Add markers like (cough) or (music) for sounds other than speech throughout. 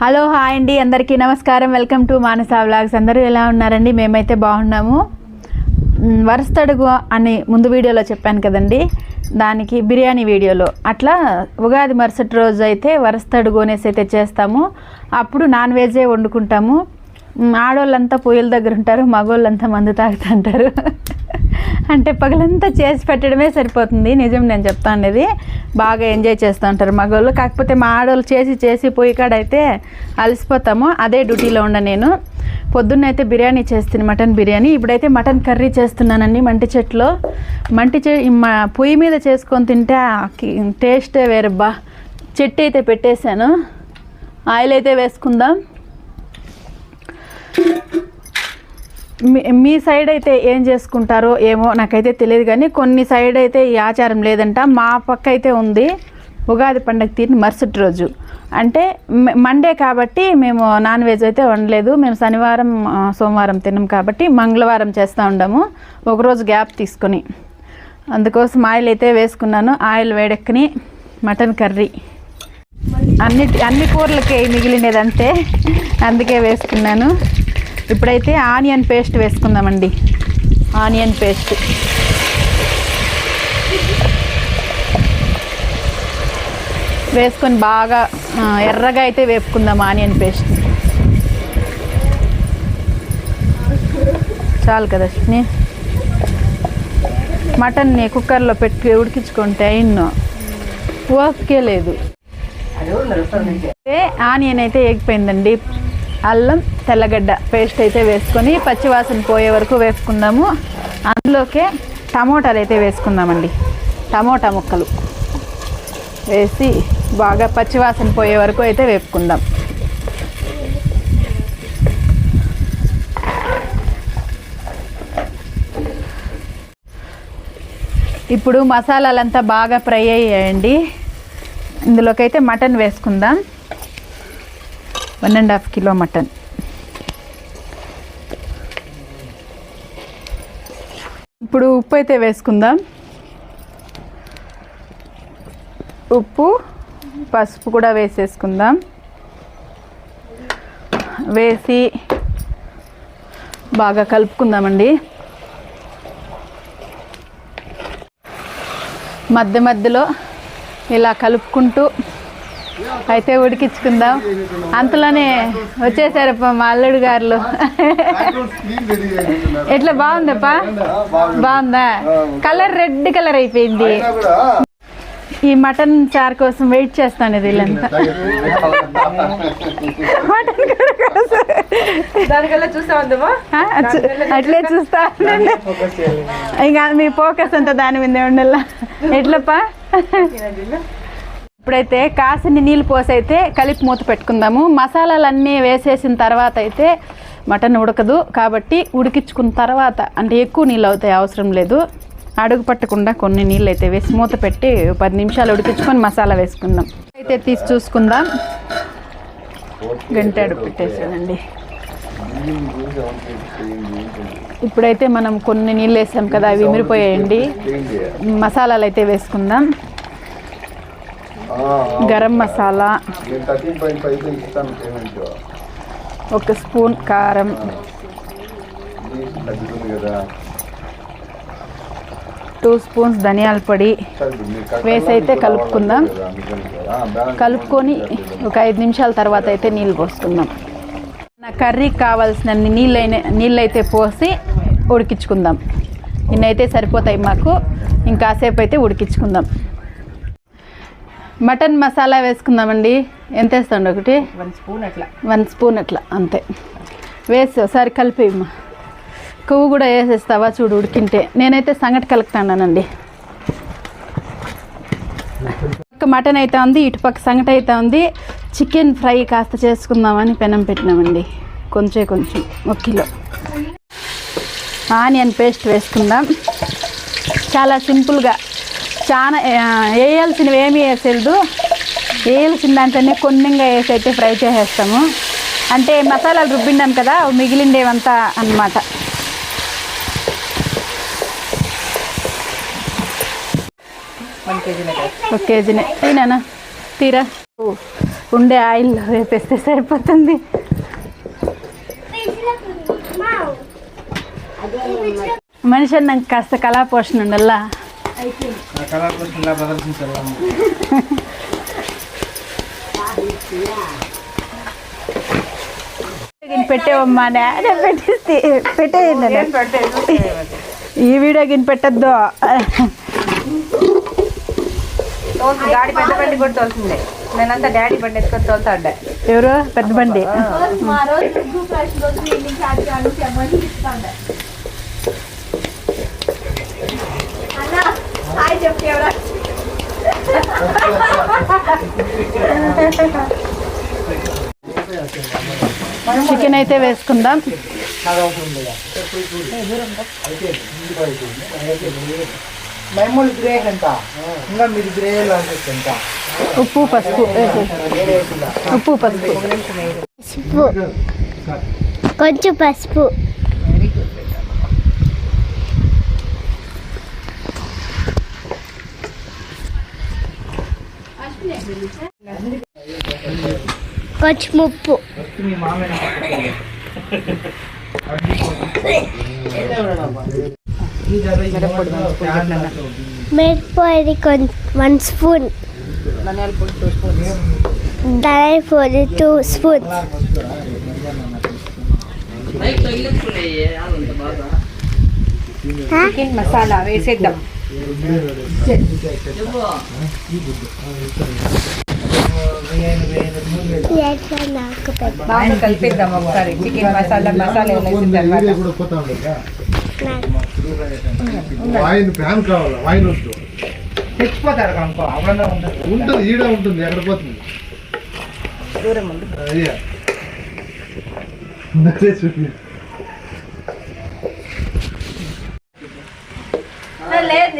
Hello hi అండి. అందరికీ నమస్కారం. Welcome to Manasa vlogs. అందరూ ఎలా ఉన్నారండి? మేమైతే బాగున్నాము. మ్, అని ముందు వీడియోలో చెప్పాను కదండి. దానికి బిర్యానీ వీడియోలో. అట్లా ఉగాది మరుసటి రోజు అయితే వరసతడుగు అనేసి అయితే చేస్తాము. అప్పుడు నాన్ వెజే వండుకుంటాము. ఆడోళ్ళంతా పొయ్యిల దగ్గర ఉంటారు మగోళ్ళంతా మందు తాగుతుంటారు (laughs) అంటే పగలంతా చేసి పెట్టడమే సరిపోతుంది. నిజం నేను చెప్తా అనేది. బాగా ఎంజాయ్ చేస్తూ ఉంటారు మగవాళ్ళు. కాకపోతే మా ఆడవాళ్ళు చేసి చేసి పోయి కాడైతే అలసిపోతాము. అదే డ్యూటీలో ఉండ నేను. పొద్దున్న అయితే బిర్యానీ చేస్తుంది మటన్ బిర్యానీ. ఇప్పుడైతే మటన్ కర్రీ చేస్తున్నానండి మంటి చెట్లో. మంటి చె మా పొయ్యి మీద చేసుకొని తింటే టేస్టే వేరబ్బా. చెట్టు అయితే పెట్టేశాను. ఆయిల్ అయితే వేసుకుందాం. మీ మీ సైడ్ అయితే ఏం చేసుకుంటారో ఏమో నాకైతే తెలియదు కానీ కొన్ని సైడ్ అయితే ఈ ఆచారం లేదంట. మా పక్క అయితే ఉంది. ఉగాది పండగ తీరిని మరుసటి రోజు. అంటే మండే కాబట్టి మేము నాన్ వెజ్ అయితే వండలేదు. మేము శనివారం సోమవారం తినం కాబట్టి మంగళవారం చేస్తూ ఉండము. ఒకరోజు గ్యాప్ తీసుకొని. అందుకోసం ఆయిల్ అయితే వేసుకున్నాను. ఆయిల్ వేడెక్కని మటన్ కర్రీ. అన్ని అన్ని కూరలకి మిగిలినది అంతే అందుకే వేసుకున్నాను. ఇప్పుడైతే ఆనియన్ పేస్ట్ వేసుకుందామండి. Onion paste. వేసుకొని బాగా ఎర్రగా అయితే వేపుకుందాం ఆనియన్ పేస్ట్. చాలు కదా మటన్ని కుక్కర్లో పెట్టి ఉడికించుకుంటే ఇన్నో ఓకే లేదు. ఆనియన్ అయితే ఎగిపోయిందండి అల్లం తెల్లగడ్డ పేస్ట్ అయితే వేసుకొని పచ్చివాసన పోయే వరకు వేసుకుందాము అందులోకే టమోటాలు అయితే వేసుకుందామండి. టమోటా ముక్కలు వేసి బాగా పచ్చివాసన పోయే వరకు అయితే వేపుకుందాం. ఇప్పుడు మసాలాలంతా బాగా ఫ్రై అయ్యాయండి. ఇందులోకైతే మటన్ వేసుకుందాం. One and half kilo mutton. ఇప్పుడు ఉప్పు అయితే వేసుకుందాం. ఉప్పు పసుపు కూడా వేసేసుకుందాం. వేసి బాగా కలుపుకుందామండి. మధ్య మధ్యలో ఇలా కలుపుకుంటూ అయితే ఉడికించుకుందాం. అంతలోనే వచ్చేసారు మా అల్లుడు గారులు ఎట్లా బాగుందప్పా? బాగుందా? కలర్ రెడ్ కలర్ అయిపోయింది. ఈ మటన్ చారు కోసం వెయిట్ చేస్తాను ఇది వీళ్ళంతా. మటన్ కూర కోసం. అట్లే చూస్తా. ఇంకా మీ ఫోకస్ అంతా దాని మీద ఉండాల? ఎట్లప్పా? ఇప్పుడైతే కాసిని నీళ్ళు పోసి అయితే కలిపి మూత పెట్టుకుందాము. మసాలాలన్నీ వేసేసిన తర్వాత అయితే మటన్ ఉడకదు. కాబట్టి ఉడికించుకున్న తర్వాత అంటే ఎక్కువ నీళ్ళు అవుతాయి అవసరం లేదు. అడుగు పట్టకుండా కొన్ని నీళ్ళు అయితే వేసి మూత పెట్టి పది నిమిషాలు ఉడికించుకొని మసాలా వేసుకుందాం. అయితే తీసి చూసుకుందాం. గంట అడుగు పెట్టేసానండి ఇప్పుడైతే మనం కొన్ని నీళ్ళు వేసాం కదా అవి విమిరిపోయాయండి మసాలాలు అయితే వేసుకుందాం. గరం మసాలా. ఒక స్పూన్ కారం. టూ స్పూన్స్ ధనియాల పొడి? వేసి అయితే కలుపుకుందాం. కలుపుకొని ఒక ఐదు నిమిషాల తర్వాత అయితే నీళ్ళు పోసుకుందాం. నా కర్రీకి కావాల్సిన నీళ్ళు అయిన నీళ్ళు అయితే పోసి ఉడికించుకుందాం. ఇన్నైతే సరిపోతాయి మాకు. ఇంకాసేపు అయితే ఉడికించుకుందాం. మటన్ మసాలా వేసుకుందామండి. ఎంత వేస్తాండి ఒకటి? వన్ స్పూన్ అట్లా. వన్ స్పూన్ అట్లా అంతే. వేసి ఒకసారి కలిపేయమ్మా కొవ్వు కూడా వేసేస్తావా? చూడు ఉడికింటే. నేనైతే సంగటి కలుపుతానండి పక్క మటన్ అయితే ఉంది ఇటు పక్క సంగటి అయితే ఉంది. చికెన్ ఫ్రై కాస్త చేసుకుందామని పెనం పెట్టినామండి. కొంచెం కొంచెం ఒక కిలో. ఆనియన్ పేస్ట్ వేసుకుందాం. చాలా సింపుల్గా చాలా వేయాల్సినవి ఏమీ వేసేది వేయాల్సిన దాంట్లోనే కొన్నిగా వేసి అయితే ఫ్రై చేసేస్తాము. అంటే మసాలాలు రుబ్బిండాం కదా మిగిలిండేవంతా కేజీ ఒక కేజీనే. తీనా తీరా. ఉండే ఆయిల్లో వేపేస్తే సరిపోతుంది. మనిషి నాకు కాస్త కళా పోషణ కోసం ఇలా పెట్టేవమ్మా పెట్టేస్తే పెట్టేయండి ఏం పెట్టేది ఈ వీడియో గిన్నె పెట్టద్దు. డాడీ పెద్ద బండి కూడా తోలుతుంది నేనంతా డాడీ బండి ఎత్తుకొని తోలుతాడే ఎవరు? పెద్ద బండి. చికెన్ అయితే వేసుకుందాం. నాకు అవసరం లేదా మైమూలు గ్రే ఎంత ఇంకా మీరు గ్రే లాంటి ఎంత ఉప్పు పసుపు. ఉప్పు పసుపు పసుపు. కొంచెం పసుపు. కొంచెం ఉప్పు ఫస్ట్ మీ మామయ్య మిరప్పొడి కొంచెం వన్ స్పూన్. ధనియాల పొడి టూ స్పూన్. చికెన్ మసాలా వేసేద్దాం. బాగా కలిపేద్దాం ఒకసారి. చికెన్ మసాలా మసాలా వేసిన తర్వాత. ఫ్యాన్ కావాలి? వాయిన్ వద్దు. తెచ్చిపోతారు అనుకో అవన్నీ ఉంటుంది. ఉంటుంది ఈడ ఉంటుంది ఎక్కడ పోతుంది? దూరం అయ్యా చూపి.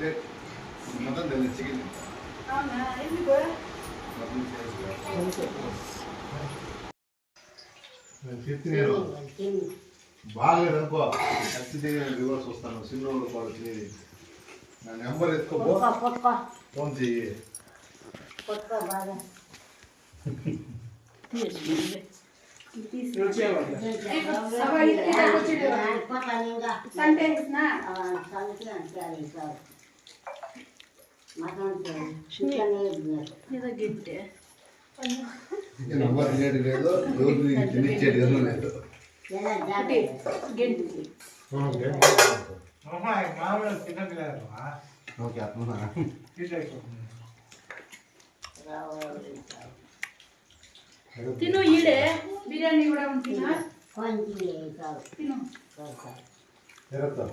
ఏయ్, మొత్తం తెలియదు, చికెన్. నేను బాగలేదు అనుకో ఖచ్చితంగా నేను రివర్స్ వస్తాను సిన్నోళ్ళు పాడు తినేది నా నెంబర్ ఫోన్ చెయ్యి ఓకే అట్లా తిను ఈడే బిర్యానీ కూడా ఉంటుందా? జరుగుతా